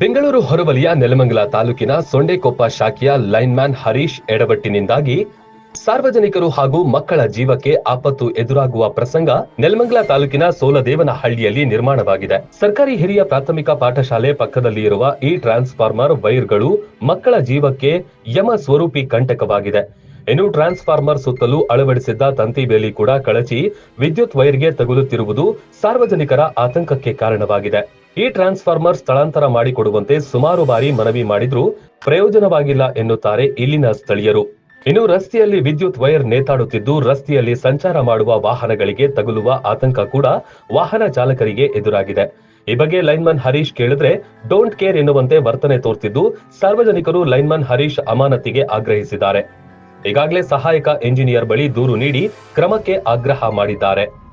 ಬೆಂಗಳೂರು ಹೊರವಲಿಯ ನೆಲಮಂಗಲ ತಾಲೂಕಿನ ಸೊಂಡೆಕೊಪ್ಪ ಶಾಖೆಯ ಲೈನ್ಮ್ಯಾನ್ ಹರೀಶ್ ಎಡಬಟ್ಟಿನಿಂದಾಗಿ ಸಾರ್ವಜನಿಕರು ಹಾಗೂ ಮಕ್ಕಳ ಜೀವಕ್ಕೆ ಆಪತ್ತು ಎದುರಾಗುವ ಪ್ರಸಂಗ ನೆಲಮಂಗಲ ತಾಲೂಕಿನ ಸೋಲದೇವನಹಳ್ಳಿಯಲ್ಲಿ ನಿರ್ಮಾಣವಾಗಿದೆ. ಸರ್ಕಾರಿ ಹಿರಿಯ ಪ್ರಾಥಮಿಕ ಪಾಠಶಾಲೆ ಪಕ್ಕದಲ್ಲಿ ಇರುವ ಈ ಟ್ರಾನ್ಸ್ಫಾರ್ಮರ್ ವೈರ್ಗಳು ಮಕ್ಕಳ ಜೀವಕ್ಕೆ ಯಮ ಸ್ವರೂಪಿ ಕಂಟಕವಾಗಿದೆ. ಇನ್ನು ಟ್ರಾನ್ಸ್ಫಾರ್ಮರ್ ಸುತ್ತಲೂ ಅಳವಡಿಸಿದ್ದ ತಂತಿ ಬೇಲಿ ಕೂಡ ಕಳಚಿ ವಿದ್ಯುತ್ ವೈರ್ಗೆ ತಗುಲುತ್ತಿರುವುದು ಸಾರ್ವಜನಿಕರ ಆತಂಕಕ್ಕೆ ಕಾರಣವಾಗಿದೆ. ಈ ಟ್ರಾನ್ಸ್ಫಾರ್ಮರ್ ಸ್ಥಳಾಂತರ ಮಾಡಿಕೊಡುವಂತೆ ಸುಮಾರು ಬಾರಿ ಮನವಿ ಮಾಡಿದ್ರೂ ಪ್ರಯೋಜನವಾಗಿಲ್ಲ ಎನ್ನುತ್ತಾರೆ ಇಲ್ಲಿನ ಸ್ಥಳೀಯರು. ಇನ್ನು ರಸ್ತೆಯಲ್ಲಿ ವಿದ್ಯುತ್ ವೈರ್ ನೇತಾಡುತ್ತಿದ್ದು, ರಸ್ತೆಯಲ್ಲಿ ಸಂಚಾರ ಮಾಡುವ ವಾಹನಗಳಿಗೆ ತಗುಲುವ ಆತಂಕ ಕೂಡ ವಾಹನ ಚಾಲಕರಿಗೆ ಎದುರಾಗಿದೆ. ಈ ಬಗ್ಗೆ ಲೈನ್ಮನ್ ಹರೀಶ್ ಕೇಳಿದ್ರೆ, ಡೋಂಟ್ ಕೇರ್ ಎನ್ನುವಂತೆ ವರ್ತನೆ ತೋರ್ತಿದ್ದು, ಸಾರ್ವಜನಿಕರು ಲೈನ್ಮನ್ ಹರೀಶ್ ಅಮಾನತಿಗೆ ಆಗ್ರಹಿಸಿದ್ದಾರೆ. ಈಗಾಗಲೇ ಸಹಾಯಕ ಎಂಜಿನಿಯರ್ ಬಳಿ ದೂರು ನೀಡಿ ಕ್ರಮಕ್ಕೆ ಆಗ್ರಹ ಮಾಡಿದ್ದಾರೆ.